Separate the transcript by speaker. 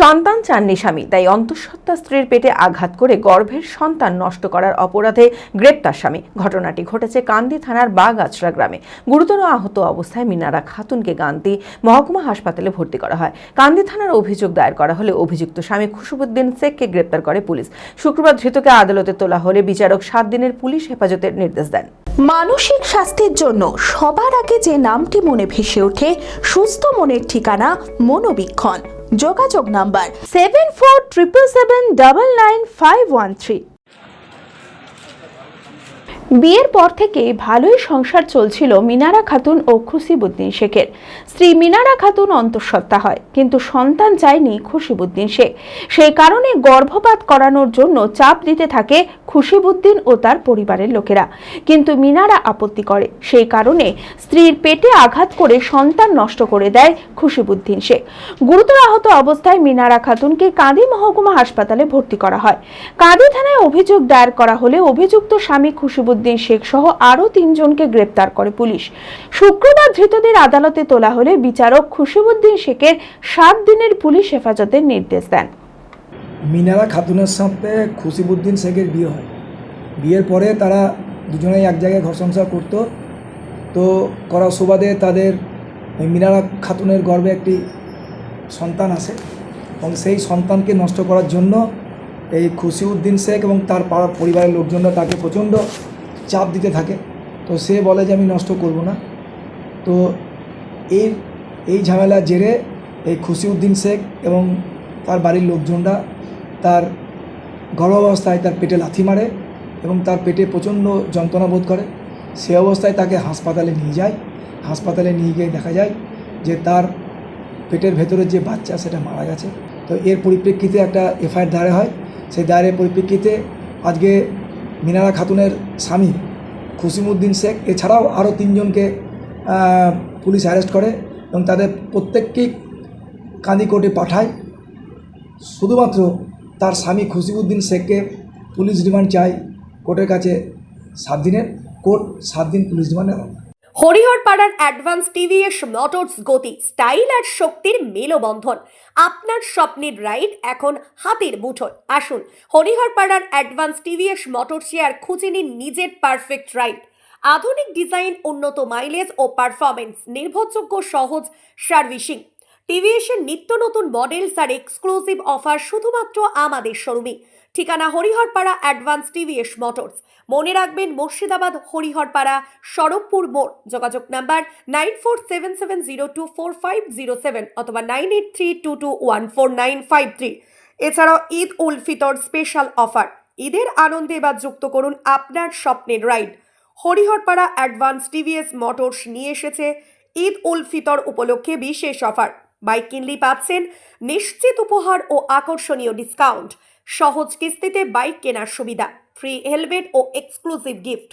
Speaker 1: সন্তান চাননি স্বামী, তাই অন্তঃসত্ত্বা স্ত্রীর পেটে আঘাত করে গর্ভের সন্তান নষ্ট করার অপরাধে গ্রেপ্তার স্বামী। ঘটনাটি ঘটেছে কান্দি থানার বাগাছড়া গ্রামে। গুরুতর আহত অবস্থায় মিনারা খাতুনকে গান্তি মহকুমা হাসপাতালে ভর্তি করা হয়। কান্দি থানার অভিযোগ দায়ের করা হলে অভিযুক্ত স্বামী খুশবুদ্দিন শেখকে গ্রেপ্তার করে পুলিশ। শুক্রবার ধৃতকে আদালতে তোলা হলে বিচারক সাত দিনের পুলিশ হেফাজতের নির্দেশ দেন।
Speaker 2: মানসিক স্বাস্থ্যের জন্য সবার আগে যে নামটি মনে ভেসে ওঠে, সুস্থ মনের ঠিকানা মনোবীক্ষণ। যোগাযোগ number seven four triple seven double nine five one three বিয়ের পর থেকে ভালোই সংসার চলছিল মিনারা খাতুন ও খুশিবুদ্দিন শেখের। স্ত্রী মিনারা খাতুন অন্তঃসত্ত্বা হয়, কিন্তু সন্তান চায়নি খুশিবুদ্দিন শেখ। সেই কারণে গর্ভপাত করানোর জন্য চাপ দিতে থাকে খুশিবুদ্দিন ও তার পরিবারের লোকেরা। কিন্তু মিনারা আপত্তি করে। সেই কারণে স্ত্রীর পেটে আঘাত করে সন্তান নষ্ট করে দেয় খুশিবুদ্দিন শেখ। গুরুতর আহত অবস্থায় মিনারা খাতুনকে কাঁদি মহকুমা হাসপাতালে ভর্তি করা হয়। কাঁদি থানায় অভিযোগ দায়ের করা হলে অভিযুক্ত স্বামী খুশিবুদ্দিন শেখ সহ আরও তিনজনকে গ্রেপ্তার করে পুলিশ। শুক্রবার ধৃতদের আদালতে তোলা হলে বিচারক খুশিবুদ্দিন শেখের সাত দিনের পুলিশ হেফাজতের নির্দেশ দেন।
Speaker 3: মিনারা খাতুনের সাথে খুশিবুদ্দিন শেখের বিয়ে হয়। বিয়ের পরে তারা দুজনেই এক জায়গায় ঘর সংসার করতো। তো করার সুবাদে তাদের মিনারা খাতুনের গর্ভে একটি সন্তান আসে এবং সেই সন্তানকে নষ্ট করার জন্য এই খুশিউদ্দিন শেখ এবং তার পাড়া পরিবারের লোকজনরা তাকে প্রচণ্ড চাপ দিতে থাকে। তো সে বলে যে, আমি নষ্ট করব না। তো এই এই ঝামেলা জেরে এই খুশিউদ্দিন শেখ এবং তার বাড়ির লোকজনরা তার গর্ভাবস্থায় তার পেটে লাথি মারে এবং তার পেটে প্রচণ্ড যন্ত্রণা বোধ করে। সে অবস্থায় তাকে হাসপাতালে নিয়ে যায়। হাসপাতালে নিয়ে গিয়ে দেখা যায় যে তার পেটের ভেতরে যে বাচ্চা, সেটা মারা গেছে। তো এর পরিপ্রেক্ষিতে একটা এফআইআর দায়ের হয়। সেই দায়ের পরিপ্রেক্ষিতে আজকে মিনারা খাতুনের স্বামী খুসিমুদ্দিন শেখ, এছাড়াও আরও তিনজনকে পুলিশ অ্যারেস্ট করে এবং তাদের প্রত্যেককেই কাঁদি কোর্টে পাঠায়। শুধুমাত্র তার স্বামী খুশিউদ্দিন শেখকে পুলিশ রিমান্ড চাই কোর্টের কাছে সাত দিনের কোর্ট, সাত দিন পুলিশ রিমান্ডে।
Speaker 4: হরিহরপাড়ার অ্যাডভান্স টিভিএস মোটরস গতি, স্টাইল আর শক্তির মেলবন্ধন, আপনার স্বপ্নের রাইড এখন হাতের মুঠোয়। আসুন, হরিহরপাড়ার অ্যাডভান্স টিভিএস মোটরসে আর খুঁজে নিন নিজের পারফেক্ট রাইড আধুনিক ডিজাইন, উন্নত মাইলেজ ও পারফরমেন্স নির্ভরযোগ্য সহজ সার্ভিসিং। টিভিএসের নিত্য নতুন মডেলস আর এক্সক্লুসিভ অফার শুধুমাত্র আমাদের শোরুমে। ঠিকানা হরিহরপাড়া অ্যাডভান্স টিভিএস মোটরস। মনে রাখবেন, মুর্শিদাবাদ, হরিহরপাড়া সড়কপুর মোড়। যোগাযোগ number nine four seven seven zero two four five zero seven অথবা nine eight three two two one four nine five three. এছাড়াও ঈদ উল ফিতর স্পেশাল অফার। ঈদের আনন্দে এবার যুক্ত করুন আপনার স্বপ্নের ride. Hariharpara advance TVS motors নিয়ে এসেছে ঈদ উল ফিতর উপলক্ষে বিশেষ অফার। বাইক কিনলেই পাচ্ছেন নিশ্চিত উপহার ও আকর্ষণীয় ডিসকাউন্ট সহজ কিস্তিতে বাইক কেনার সুবিধা। ফ্রি হেলমেট ও এক্সক্লুসিভ গিফট